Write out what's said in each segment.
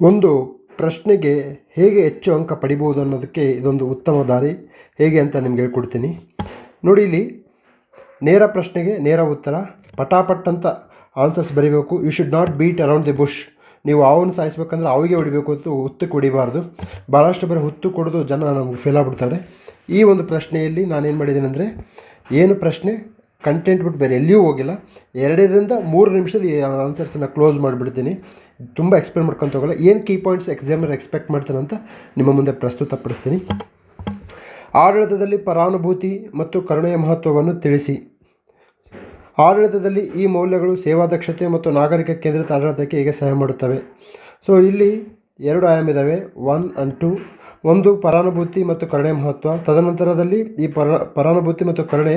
ಒಂದು ಪ್ರಶ್ನೆಗೆ ಹೇಗೆ ಹೆಚ್ಚು ಅಂಕ ಪಡಿಬೋದು ಅನ್ನೋದಕ್ಕೆ ಇದೊಂದು ಉತ್ತಮ ದಾರಿ. ಹೇಗೆ ಅಂತ ನಿಮ್ಗೆ ಹೇಳ್ಕೊಡ್ತೀನಿ. ನೋಡಿ ಇಲ್ಲಿ, ನೇರ ಪ್ರಶ್ನೆಗೆ ನೇರ ಉತ್ತರ. ಪಟಾಪಟ್ ಅಂತ ಆನ್ಸರ್ಸ್ ಬರೀಬೇಕು. You should not beat around the bush ನೀವು ಹಾವನ್ನು ಸಾಯಿಸ್ಬೇಕಂದ್ರೆ ಅವಿಗೆ ಹೊಡಿಬೇಕು ಹೊತ್ತು ಹುತ್ತಕ್ಕೆ ಹೊಡಿಬಾರ್ದು ಭಾಳಷ್ಟು ಬರೀ ಹುತ್ತು ಕೊಡೋದು ಜನ ನಮಗೆ ಫೇಲ್ ಆಗ್ಬಿಡ್ತಾರೆ. ಈ ಒಂದು ಪ್ರಶ್ನೆಯಲ್ಲಿ ನಾನೇನು ಮಾಡಿದ್ದೀನಿ ಅಂದರೆ ಏನು ಪ್ರಶ್ನೆ? ಕಂಟೆಂಟ್ ಬಿಟ್ಟು ಬೇರೆ ಎಲ್ಲಿಯೂ ಹೋಗಿಲ್ಲ. ಎರಡರಿಂದ ಮೂರು ನಿಮಿಷದಲ್ಲಿ ಆನ್ಸರ್ಸನ್ನು ಕ್ಲೋಸ್ ಮಾಡಿಬಿಡ್ತೀನಿ. ತುಂಬ ಎಕ್ಸ್ಪ್ಲೇನ್ ಮಾಡ್ಕೊಂತ ಹೋಗಲ್ಲ ಏನು ಕೀ ಪಾಯಿಂಟ್ಸ್ ಎಕ್ಸಾಮರ್ ಎಕ್ಸ್ಪೆಕ್ಟ್ ಮಾಡ್ತಾನೆ ಅಂತ ನಿಮ್ಮ ಮುಂದೆ ಪ್ರಸ್ತುತಪಡಿಸ್ತೀನಿ ಆಡಳಿತದಲ್ಲಿ ಪರಾನುಭೂತಿ ಮತ್ತು ಕರುಣೆಯ ಮಹತ್ವವನ್ನು ತಿಳಿಸಿ. ಆಡಳಿತದಲ್ಲಿ ಈ ಮೌಲ್ಯಗಳು ಸೇವಾ ದಕ್ಷತೆ ಮತ್ತು ನಾಗರಿಕ ಕೇಂದ್ರಿತ ಆಡಳಿತಕ್ಕೆ ಹೇಗೆ ಸಹಾಯ ಮಾಡುತ್ತವೆ? ಸೊ ಇಲ್ಲಿ ಎರಡು ಆಯಾಮ ಇದ್ದಾವೆ ಒನ್ ಆ್ಯಂಡ್ ಟು ಒಂದು, ಪರಾನುಭೂತಿ ಮತ್ತು ಕರುಣೆ ಮಹತ್ವ. ತದನಂತರದಲ್ಲಿ ಈ ಪರ, ಪರಾನುಭೂತಿ ಮತ್ತು ಕರುಣೆ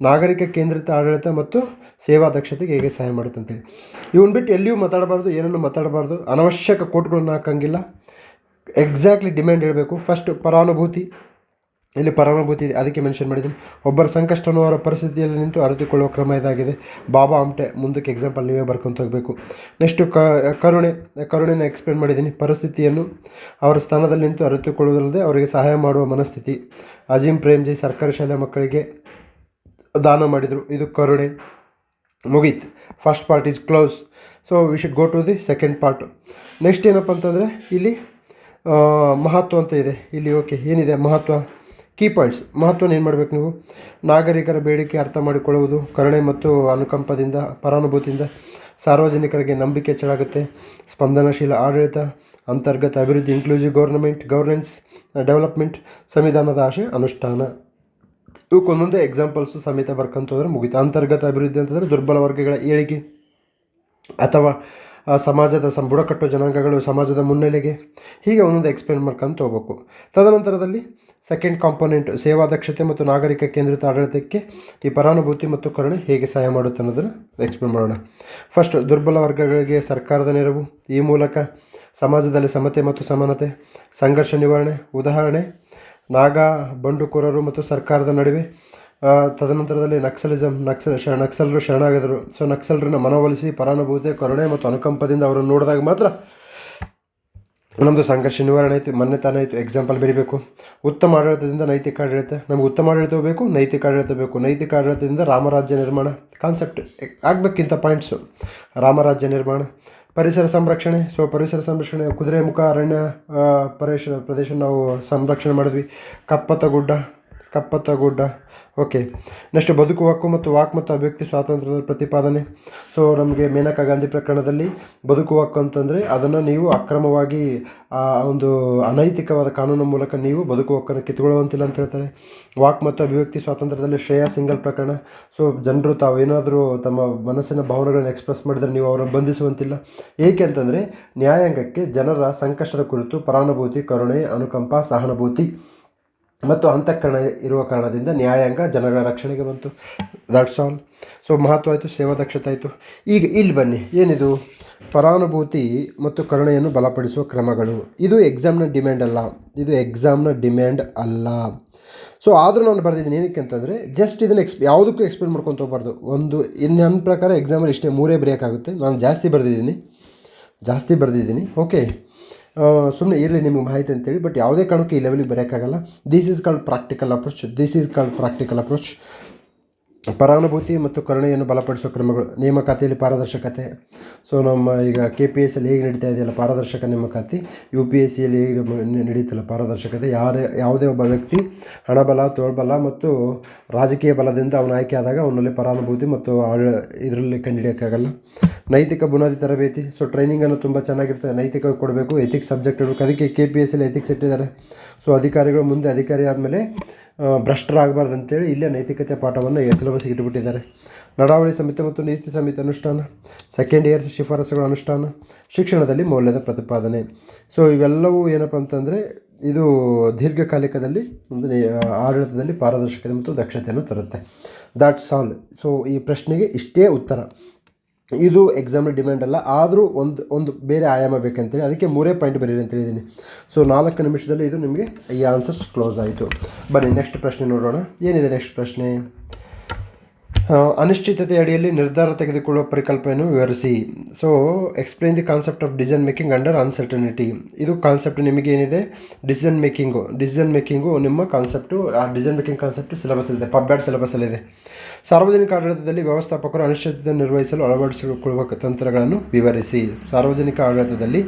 ನಾಗರಿಕ ಕೇಂದ್ರಿತ ಆಡಳಿತ ಮತ್ತು ಸೇವಾ ದಕ್ಷತೆಗೆ ಹೇಗೆ ಸಹಾಯ ಮಾಡುತ್ತೆ ಅಂತೇಳಿ. ಇವನ್ ಬಿಟ್ಟು ಎಲ್ಲಿಯೂ ಮಾತಾಡಬಾರ್ದು, ಏನನ್ನು ಮಾತಾಡಬಾರ್ದು. ಅನವಶ್ಯಕ ಕೋಟ್ಗಳನ್ನ ಹಾಕಂಗಿಲ್ಲ. ಎಕ್ಸಾಕ್ಟ್ಲಿ ಡಿಮ್ಯಾಂಡ್ ಹೇಳಬೇಕು. ಫಸ್ಟ್ ಪರಾನುಭೂತಿ ಇಲ್ಲಿ ಪರಾನುಭೂತಿ ಇದೆ ಅದಕ್ಕೆ ಮೆನ್ಷನ್ ಮಾಡಿದ್ದೀನಿ. ಒಬ್ಬರ ಸಂಕಷ್ಟನೂ ಅವರ ಪರಿಸ್ಥಿತಿಯಲ್ಲಿ ನಿಂತು ಅರಿತುಕೊಳ್ಳುವ ಕ್ರಮ ಇದಾಗಿದೆ. ಬಾಬಾ ಅಂಟೆ ಮುಂದಕ್ಕೆ ಎಕ್ಸಾಂಪಲ್ ನೀವೇ ಬರ್ಕೊಂತ ಹೋಗಬೇಕು. ನೆಕ್ಸ್ಟು ಕರುಣೆ, ಕರುಣೆನ ಎಕ್ಸ್ಪ್ಲೇನ್ ಮಾಡಿದ್ದೀನಿ. ಪರಿಸ್ಥಿತಿಯನ್ನು ಅವರ ಸ್ಥಾನದಲ್ಲಿ ನಿಂತು ಅರಿತುಕೊಳ್ಳುವುದಲ್ಲದೆ ಅವರಿಗೆ ಸಹಾಯ ಮಾಡುವ ಮನಸ್ಥಿತಿ. ಅಜೀಂ ಪ್ರೇಮ್ಜಿ ಸರ್ಕಾರಿ ಶಾಲೆ ಮಕ್ಕಳಿಗೆ ದಾನ ಮಾಡಿದರು. ಇದು ಕರುಣೆ. ಮುಗೀತು. First part is close so we should go to the second part next ಏನಪ್ಪ ಅಂತಂದರೆ, ಇಲ್ಲಿ ಮಹತ್ವ ಅಂತ ಇದೆ. ಇಲ್ಲಿ ಓಕೆ ಏನಿದೆ ಮಹತ್ವ? ಕೀ ಪಾಯಿಂಟ್ಸ್ ಮಹತ್ವನ ಏನು ಮಾಡಬೇಕು ನೀವು? ನಾಗರಿಕರ ಬೇಡಿಕೆ ಅರ್ಥ ಮಾಡಿಕೊಳ್ಳುವುದು, ಕರುಣೆ ಮತ್ತು ಅನುಕಂಪದಿಂದ, ಪರಾನುಭೂತಿಯಿಂದ ಸಾರ್ವಜನಿಕರಿಗೆ ನಂಬಿಕೆ ಹೆಚ್ಚಳಾಗುತ್ತೆ. ಸ್ಪಂದನಶೀಲ ಆಡಳಿತ, ಅಂತರ್ಗತ ಅಭಿವೃದ್ಧಿ ಇನ್ಕ್ಲೂಸಿವ್ ಗೌರ್ನಮೆಂಟ್ ಗವರ್ನೆನ್ಸ್ ಡೆವಲಪ್ಮೆಂಟ್ ಸಂವಿಧಾನದ ಆಶೆ ಅನುಷ್ಠಾನ. ಇವಕ್ಕೊಂದೊಂದೇ ಎಕ್ಸಾಂಪಲ್ಸು ಸಮೇತ ಬರ್ಕೊಂತ ಹೋದ್ರೆ ಮುಗೀತು. ಅಂತರ್ಗತ ಅಭಿವೃದ್ಧಿ ಅಂತಂದರೆ ದುರ್ಬಲ ವರ್ಗಗಳ ಏಳಿಗೆ ಅಥವಾ ಸಮಾಜದ ಸಂ, ಬುಡಕಟ್ಟು ಜನಾಂಗಗಳು ಸಮಾಜದ ಮುನ್ನೆಲೆಗೆ ಹೀಗೆ ಒಂದೊಂದು ಎಕ್ಸ್ಪ್ಲೇನ್ ಮಾಡ್ಕೊಂತ ಹೋಗ್ಬೇಕು. ತದನಂತರದಲ್ಲಿ ಸೆಕೆಂಡ್ ಕಾಂಪೊನೆಂಟ್ ಸೇವಾ ದಕ್ಷತೆ ಮತ್ತು ನಾಗರಿಕ ಕೇಂದ್ರಿತ ಆಡಳಿತಕ್ಕೆ ಈ ಪರಾನುಭೂತಿ ಮತ್ತು ಕರುಣೆ ಹೇಗೆ ಸಹಾಯ ಮಾಡುತ್ತೆ ಅನ್ನೋದನ್ನು ಎಕ್ಸ್ಪ್ಲೇನ್ ಮಾಡೋಣ. ಫಸ್ಟ್ ದುರ್ಬಲ ವರ್ಗಗಳಿಗೆ ಸರ್ಕಾರದ ನೆರವು. ಈ ಮೂಲಕ ಸಮಾಜದಲ್ಲಿ ಸಮತೆ ಮತ್ತು ಸಮಾನತೆ, ಸಂಘರ್ಷ ನಿವಾರಣೆ, ಉದಾಹರಣೆ, ನಾಗಾ ಬಂಡುಕೋರರು ಮತ್ತು ಸರ್ಕಾರದ ನಡುವೆ ತದನಂತರದಲ್ಲಿ ನಕ್ಸಲಿಸಮ್ ನಕ್ಸಲ್, ಶ, ನಕ್ಸಲರು ಶರಣಾಗಿದರು. ಸೊ ನಕ್ಸಲರನ್ನು ಮನವೊಲಿಸಿ ಪರಾನುಭೂತಿ, ಕರುಣೆ ಮತ್ತು ಅನುಕಂಪದಿಂದ ಅವರನ್ನು ನೋಡಿದಾಗ ಮಾತ್ರ ನಮ್ಮದು ಸಂಘರ್ಷ ನಿವಾರಣೆ ಆಯಿತು, ಮೊನ್ನೆ ತಾನೇ ಆಯಿತು ಎಕ್ಸಾಂಪಲ್ ಬರೀಬೇಕು. ಉತ್ತಮ ಆಡಳಿತದಿಂದ ನೈತಿಕ ಆಡಳಿತ. ನಮಗೆ ಉತ್ತಮ ಆಡಳಿತ ಬೇಕು, ನೈತಿಕ ಆಡಳಿತ ಬೇಕು. ನೈತಿಕ ಆಡಳಿತದಿಂದ ರಾಮರಾಜ್ಯ ನಿರ್ಮಾಣ. ಕಾನ್ಸೆಪ್ಟ್ ಆಗಬೇಕಿಂತ ಪಾಯಿಂಟ್ಸು ರಾಮರಾಜ್ಯ ನಿರ್ಮಾಣ. ಪರಿಸರ ಸಂರಕ್ಷಣೆ. ಸೊ ಪರಿಸರ ಸಂರಕ್ಷಣೆ ಕುದುರೆಮುಖ ಅರಣ್ಯ ಪರಿಸರ ಪ್ರದೇಶ ಪ್ರದೇಶ ನಾವು ಸಂರಕ್ಷಣೆ ಮಾಡಿದ್ವಿ. ಕಪ್ಪತ್ತ ಗುಡ್ಡ ಕಪ್ಪತ್ತ ಗುಡ್ಡ. ಓಕೆ ನೆಕ್ಸ್ಟ್ ಬದುಕು ಹಕ್ಕು ಮತ್ತು ವಾಕ್ ಮತ್ತು ಅಭಿವ್ಯಕ್ತಿ ಸ್ವಾತಂತ್ರ್ಯದ ಪ್ರತಿಪಾದನೆ. ಸೊ ನಮಗೆ ಮೇನಕಾ ಗಾಂಧಿ ಪ್ರಕರಣದಲ್ಲಿ ಬದುಕು ಹಕ್ಕು ಅಂತಂದರೆ ಅದನ್ನು ನೀವು ಅಕ್ರಮವಾಗಿ, ಆ, ಒಂದು ಅನೈತಿಕವಾದ ಕಾನೂನು ಮೂಲಕ ನೀವು ಬದುಕು ಹಕ್ಕನ್ನು ಕಿತ್ತುಕೊಳ್ಳುವಂತಿಲ್ಲ ಅಂತ ಹೇಳ್ತಾರೆ. ವಾಕ್ ಮತ್ತು ಅಭಿವ್ಯಕ್ತಿ ಸ್ವಾತಂತ್ರ್ಯದಲ್ಲಿ ಶ್ರೇಯಾ ಸಿಂಗಲ್ ಪ್ರಕರಣ. ಸೊ ಜನರು ತಾವು ಏನಾದರೂ ತಮ್ಮ ಮನಸ್ಸಿನ ಭಾವನೆಗಳನ್ನು ಎಕ್ಸ್ಪ್ರೆಸ್ ಮಾಡಿದರೆ ನೀವು ಅವರನ್ನು ಬಂಧಿಸುವಂತಿಲ್ಲ. ಏಕೆ ಅಂತಂದರೆ ನ್ಯಾಯಾಂಗಕ್ಕೆ ಜನರ ಸಂಕಷ್ಟದ ಕುರಿತು ಪರಾನುಭೂತಿ, ಕರುಣೆ, ಅನುಕಂಪ, ಸಹಾನುಭೂತಿ. ಮತ್ತು ಅಂತಃಕರಣ ಇರುವ ಕಾರಣದಿಂದ ನ್ಯಾಯಾಂಗ ಜನಗಳ ರಕ್ಷಣೆಗೆ ಬಂತು. ದಟ್ಸ್ ಆಲ್ ಸೊ ಮಹತ್ವ ಆಯಿತು, ಸೇವಾ ದಕ್ಷತೆ ಆಯಿತು. ಈಗ ಇಲ್ಲಿ ಬನ್ನಿ. ಏನಿದು? ಪರಾನುಭೂತಿ ಮತ್ತು ಕರುಣೆಯನ್ನು ಬಲಪಡಿಸುವ ಕ್ರಮಗಳು. ಇದು ಎಕ್ಸಾಮ್ನ ಡಿಮ್ಯಾಂಡ್ ಅಲ್ಲ. ಇದು ಎಕ್ಸಾಮ್ನ ಡಿಮ್ಯಾಂಡ್ ಅಲ್ಲ. ಸೊ ಆದರೂ ನಾನು ಬರೆದಿದ್ದೀನಿ. ಏನಕ್ಕೆ ಅಂತಂದರೆ ಜಸ್ಟ್ ಇದನ್ನು ಎಕ್ಸ್ ಯಾವುದಕ್ಕೂ ಎಕ್ಸ್ಪ್ಲೇನ್ ಮಾಡ್ಕೊತ ಹೋಗ್ಬಾರ್ದು. ಒಂದು ಇನ್ನು ನನ್ನ ಪ್ರಕಾರ ಎಕ್ಸಾಮಲ್ಲಿ ಇಷ್ಟೇ ಮೂರೇ ಬ್ರೇಕ್ ಆಗುತ್ತೆ ನಾನು ಜಾಸ್ತಿ ಬರೆದಿದ್ದೀನಿ. ಜಾಸ್ತಿ ಬರೆದಿದ್ದೀನಿ. ಓಕೆ ಸುಮ್ಮನೆ ಇರಲಿ ನಿಮಗೆ ಮಾಹಿತಿ ಅಂತೇಳಿ ಬಟ್ ಯಾವುದೇ ಕಾರಣಕ್ಕೂ ಈ ಲೆವೆಲಿಗೆ ಬರೋಕ್ಕಾಗಲ್ಲ this is called practical approach this is called practical approach ಪರಾನುಭೂತಿ ಮತ್ತು ಕರುಣೆಯನ್ನು ಬಲಪಡಿಸುವ ಕ್ರಮಗಳು, ನೇಮಕಾತಿಯಲ್ಲಿ ಪಾರದರ್ಶಕತೆ. ಸೊ ನಮ್ಮ ಈಗ ಕೆ ಪಿ ಎಸ್ ಅಲ್ಲಿ ಹೇಗೆ ನಡೀತಾ ಇದೆಯಲ್ಲ, ಪಾರದರ್ಶಕ ನೇಮಕಾತಿ ಯು ಪಿ ಎಸ್ ಸಿಯಲ್ಲಿ ಹೇಗೆ ನಡೀತಲ್ಲ ಪಾರದರ್ಶಕತೆ. ಯಾರೇ, ಯಾವುದೇ ಒಬ್ಬ ವ್ಯಕ್ತಿ ಹಣಬಲ, ತೋಳ್ಬಲ ಮತ್ತು ರಾಜಕೀಯ ಬಲದಿಂದ ಅವನು ಆಯ್ಕೆ ಆದಾಗ ಅವನಲ್ಲಿ ಪರಾನುಭೂತಿ ಮತ್ತು ಇದರಲ್ಲಿ ಕಂಡುಹಿಡಿಯೋಕ್ಕಾಗಲ್ಲ. ನೈತಿಕ ಬುನಾದಿ ತರಬೇತಿ. ಸೊ ಟ್ರೈನಿಂಗನ್ನು ತುಂಬ ಚೆನ್ನಾಗಿರ್ತದೆ. ನೈತಿಕ ಕೊಡಬೇಕು. ಎಥಿಕ್ಸ್ ಸಬ್ಜೆಕ್ಟ್ ಇಡಬೇಕು ಅದಕ್ಕೆ ಕೆ ಪಿ ಎಸ್ ಅಲ್ಲಿ ಎಥಿಕ್ಸ್ ಇಟ್ಟಿದ್ದಾರೆ. ಸೊ ಅಧಿಕಾರಿಗಳು ಮುಂದೆ ಅಧಿಕಾರಿ ಆದಮೇಲೆ ಭ್ರಷ್ಟರಾಗಬಾರ್ದು ಅಂತೇಳಿ ಇಲ್ಲೇ ನೈತಿಕತೆ ಪಾಠವನ್ನು ಸಿಲೆಬಸ್ಗೆ ಇಟ್ಟುಬಿಟ್ಟಿದ್ದಾರೆ ನಡಾವಳಿ ಸಮಿತಿ ಮತ್ತು ನೀತಿ ಸಮಿತಿ ಅನುಷ್ಠಾನ ಸೆಕೆಂಡ್ ಇಯರ್ಸ್ ಶಿಫಾರಸುಗಳ ಅನುಷ್ಠಾನ, ಶಿಕ್ಷಣದಲ್ಲಿ ಮೌಲ್ಯದ ಪ್ರತಿಪಾದನೆ. ಸೊ ಇವೆಲ್ಲವೂ ಏನಪ್ಪ ಅಂತಂದರೆ ಇದು ದೀರ್ಘಕಾಲಿಕದಲ್ಲಿ ಒಂದು ಆಡಳಿತದಲ್ಲಿ ಪಾರದರ್ಶಕತೆ ಮತ್ತು ದಕ್ಷತೆಯನ್ನು ತರುತ್ತೆ. ದಾಟ್ಸ್ ಆಲ್ ಸೊ ಈ ಪ್ರಶ್ನೆಗೆ ಇಷ್ಟೇ ಉತ್ತರ. ಇದು ಎಕ್ಸಾಮ್ನ ಡಿಮ್ಯಾಂಡ್ ಅಲ್ಲ, ಆದರೂ ಒಂದು ಒಂದು ಬೇರೆ ಆಯಾಮ ಬೇಕಂತೇಳಿ ಅದಕ್ಕೆ ಮೂರೇ ಪಾಯಿಂಟ್ ಬರೀರಿ ಅಂತ ಹೇಳಿದ್ದೀನಿ. ಸೊ ನಾಲ್ಕು ನಿಮಿಷದಲ್ಲಿ ಇದು ನಿಮಗೆ ಈ ಆನ್ಸರ್ಸ್ ಕ್ಲೋಸ್ ಆಯಿತು. ಬನ್ನಿ ನೆಕ್ಸ್ಟ್ ಪ್ರಶ್ನೆ ನೋಡೋಣ. ಏನಿದೆ ನೆಕ್ಸ್ಟ್ ಪ್ರಶ್ನೆ? ಅನಿಶ್ಚಿತತೆ ಅಡಿಯಲ್ಲಿ ನಿರ್ಧಾರ ತೆಗೆದುಕೊಳ್ಳುವ ಪರಿಕಲ್ಪನೆಯನ್ನು ವಿವರಿಸಿ. So explain the concept of decision making under uncertainty ಇದು ಕಾನ್ಸೆಪ್ಟ್ ನಿಮಗೆ ಏನಿದೆ? ಡಿಸಿಷನ್ ಮೇಕಿಂಗು ಡಿಸಿಷನ್ ಮೇಕಿಂಗು ನಿಮ್ಮ ಕಾನ್ಸೆಪ್ಟು ಆ ಡಿಸಿಷನ್ ಮೇಕಿಂಗ್ ಕಾನ್ಸೆಪ್ಟು ಸಿಲೆಬಸ್ಸಲ್ಲಿದೆ ಪಬ್ಬ್ಯಾಡ್ ಸಿಲೆಬಸ್ಸಲ್ಲಿದೆ ಸಾರ್ವಜನಿಕ ಆಡಳಿತದಲ್ಲಿ ವ್ಯವಸ್ಥಾಪಕರು ಅನಿಶ್ಚಿತತೆ ನಿರ್ವಹಿಸಲು ಅಳವಡಿಸಿಕೊಳ್ಳುವ ತಂತ್ರಗಳನ್ನು ವಿವರಿಸಿ. ಸಾರ್ವಜನಿಕ ಆಡಳಿತದಲ್ಲಿ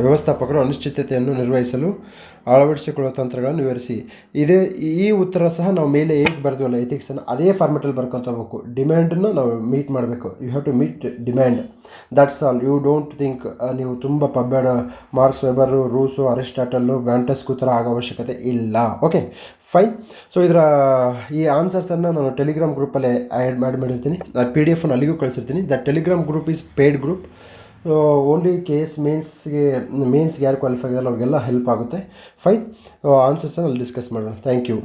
ವ್ಯವಸ್ಥಾಪಕರು ಅನಿಶ್ಚಿತತೆಯನ್ನು ನಿರ್ವಹಿಸಲು ಅಳವಡಿಸಿಕೊಳ್ಳುವ ತಂತ್ರಗಳನ್ನು ವಿವರಿಸಿ. ಇದೇ, ಈ ಉತ್ತರ ಸಹ ನಾವು ಮೇಲೆ ಹೇಗೆ ಬರೆದ್ವಲ್ಲ ಎಥಿಕ್ಸನ್ನು ಅದೇ ಫಾರ್ಮೆಟಲ್ಲಿ ಬರ್ಕೊತ ಹೋಗ್ಬೇಕು. ಡಿಮ್ಯಾಂಡನ್ನು ನಾವು ಮೀಟ್ ಮಾಡಬೇಕು. You have to meet demand that's all you don't think ನೀವು ತುಂಬ ಪಬ್ಬೇಡ ಮಾರ್ಕ್ಸ್ ವೆಬರು ರೂಸು ಅರಿಸ್ಟಾಟಲ್ಲು ಬ್ಯಾಂಟಸ್ಗೂ ಥರ ಆಗೋ ಅವಶ್ಯಕತೆ ಇಲ್ಲ. ಓಕೆ ಫೈನ್ ಸೊ ಇದರ, ಈ ಆನ್ಸರ್ಸನ್ನು ನಾನು ಟೆಲಿಗ್ರಾಮ್ ಗ್ರೂಪಲ್ಲೇ ಆ್ಯಡ್ ಮಾಡಿ ಮಾಡಿರ್ತೀನಿ. ಪಿ ಡಿ ಎಫನ್ನು ಅಲ್ಲಿಗೂ ಕಳಿಸಿರ್ತೀನಿ. The telegram group is paid group only K S ಮೇನ್ಸ್ಗೆ ಮೇನ್ಸ್ಗೆ ಯಾರು ಕ್ವಾಲಿಫೈ ಆಗಿದ್ದಾರೆ, ಅವ್ರಿಗೆಲ್ಲ ಹೆಲ್ಪ್ ಆಗುತ್ತೆ. ಫೈನ್ ಆನ್ಸರ್ಸನ್ನು ಅಲ್ಲಿ ಡಿಸ್ಕಸ್ ಮಾಡೋಣ. Thank you